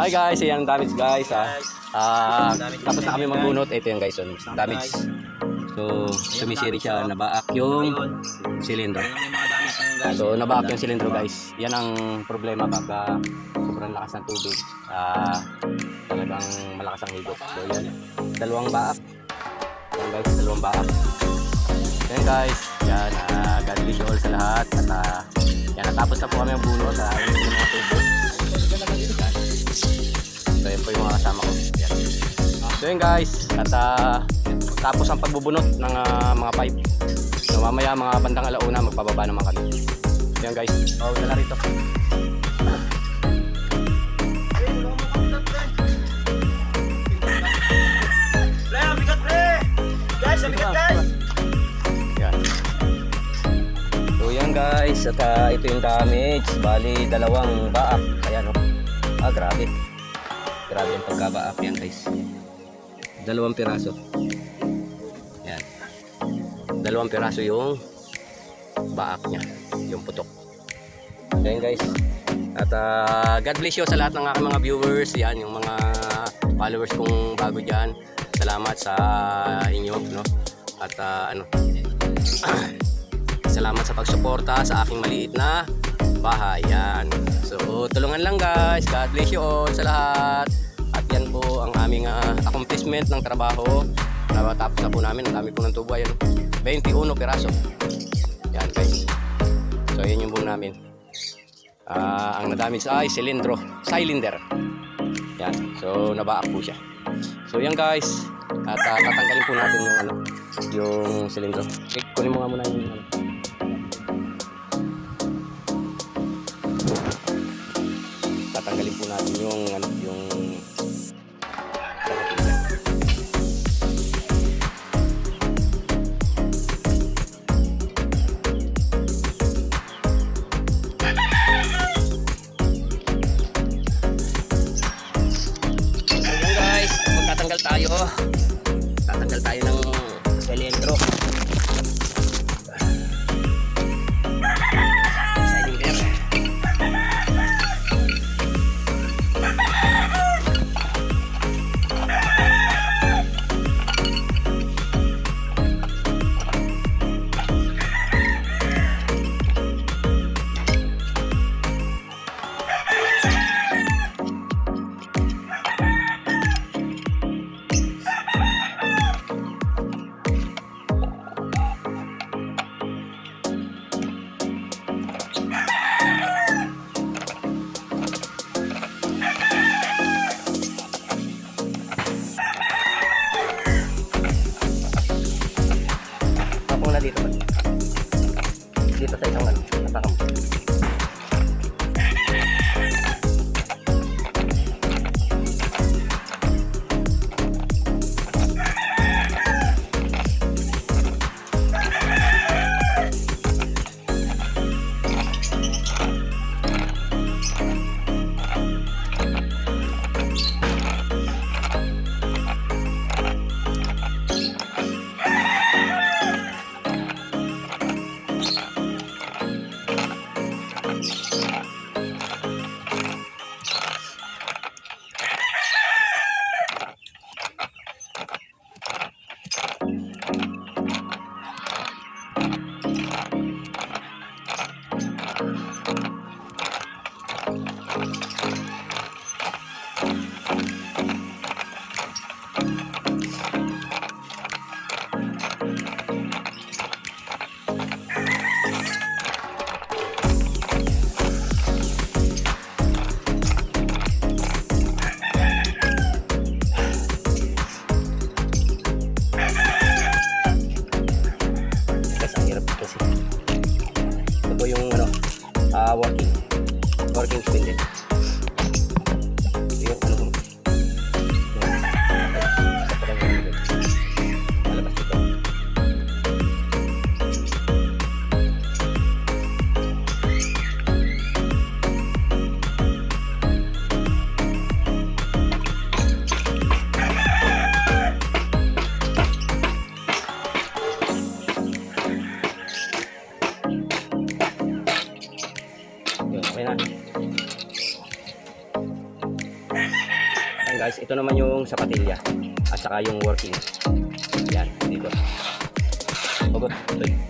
Hi guys, ayan ang damage guys. Ah, Ah, tapos na kami magbunot. Ito yung guys, yung damage. So, sumisiri siya, nabaak yung silindro. So, nabaak yung silindro guys. Yan ang problema pagka sobrang lakas ng tubig. Ah, talagang malakas ang higop. So, yan. Dalawang baak. Yan guys, dalawang baak. Yan guys, yan. ah, God bless you all sa lahat. At ah, yan, natapos na po kami ang bunot. Ah, yun yung mga tubig. Kasama ko. Yan. So, yun guys. At ah, tapos ang pagbubunot ng ah, mga pipe. So mamaya mga bandang alauna magpababa naman kami. Guys. Oh, rito. Bigat pre! Guys, ang bigat guys! Yan. So yan guys. At ah, ito yung damage. Bali dalawang baak. Ayan oh. Ah, grabe. Grabe yung pagkabaak yan guys. Dalawang piraso. Yan. Dalawang piraso yung baak niya. Yung putok. Yan guys. At ah, God bless you sa lahat ng aking mga viewers. Yan, yung mga followers kong bago dyan. Salamat sa inyo. No? At ah, ano, salamat sa pagsuporta sa aking maliit na bahay. Yan. So, tulungan lang guys. God bless you all sa lahat. Po ang aming ah, accomplishment ng trabaho. Natapos na po namin. Ang dami po ng tubo. Ayan. 21 piraso. Yan guys. So, yan yung buo namin. Ah, ang nadamage ay silindro, cylinder. Yan. So nabaak po siya. So yan guys. At ah, tatanggalin po natin yung ano, yung silindro. Okay, kunin mo nga muna yung ano. Tatanggalin po natin yung ano, yung готова. Dito sa isang ano, natakam. Kasi working. Working spindle. Yun, okay na. Yan guys, ito naman yung sapatilya at saka yung working. Yan, dito. Hugot, ito